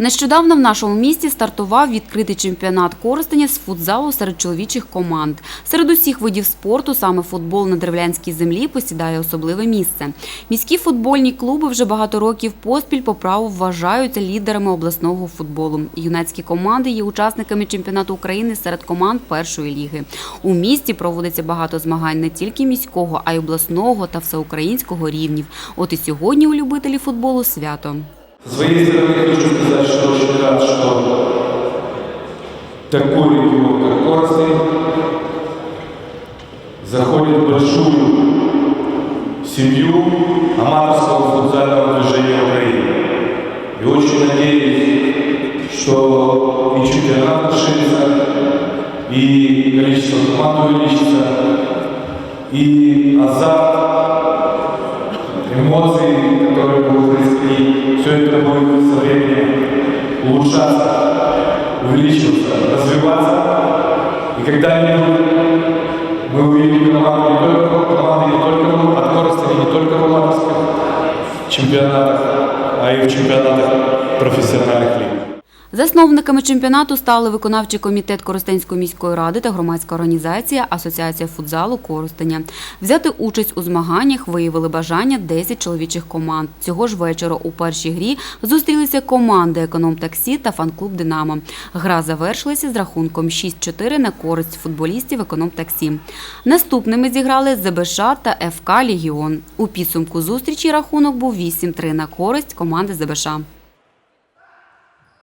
Нещодавно в нашому місті стартував відкритий чемпіонат Коростеня з футзалу серед чоловічих команд. Серед усіх видів спорту саме футбол на древлянській землі посідає особливе місце. Міські футбольні клуби вже багато років поспіль по праву вважаються лідерами обласного футболу. Юнацькі команди є учасниками чемпіонату України серед команд першої ліги. У місті проводиться багато змагань не тільки міського, а й обласного та всеукраїнського рівнів. От і сьогодні у любителів футболу свято. С своей стороны хочу сказать, что очень рад, что такой регион, как Коростень, заходит в большую семью аматорского футзального движения Украины. И очень надеюсь, что и чемпионат расширится, и количество команд увеличится, и азарт эмоции, которые будут происходить, все это будет со временем улучшаться, увеличиваться, развиваться. И когда-нибудь мы увидим команду не только, команды не только от Коростеня, не только в чемпионатах, а и в чемпионатах профессиональных лиг. Засновниками чемпіонату стали виконавчий комітет Коростенської міської ради та громадська організація Асоціація футзалу Коростеня. Взяти участь у змаганнях виявили бажання 10 чоловічих команд. Цього ж вечора у першій грі зустрілися команди економ-таксі та фан-клуб Динамо. Гра завершилася з рахунком 6-4 на користь футболістів економ-таксі. Наступними зіграли ЗБШ та ФК Легіон. У підсумку зустрічі рахунок був 8-3 на користь команди ЗБШ.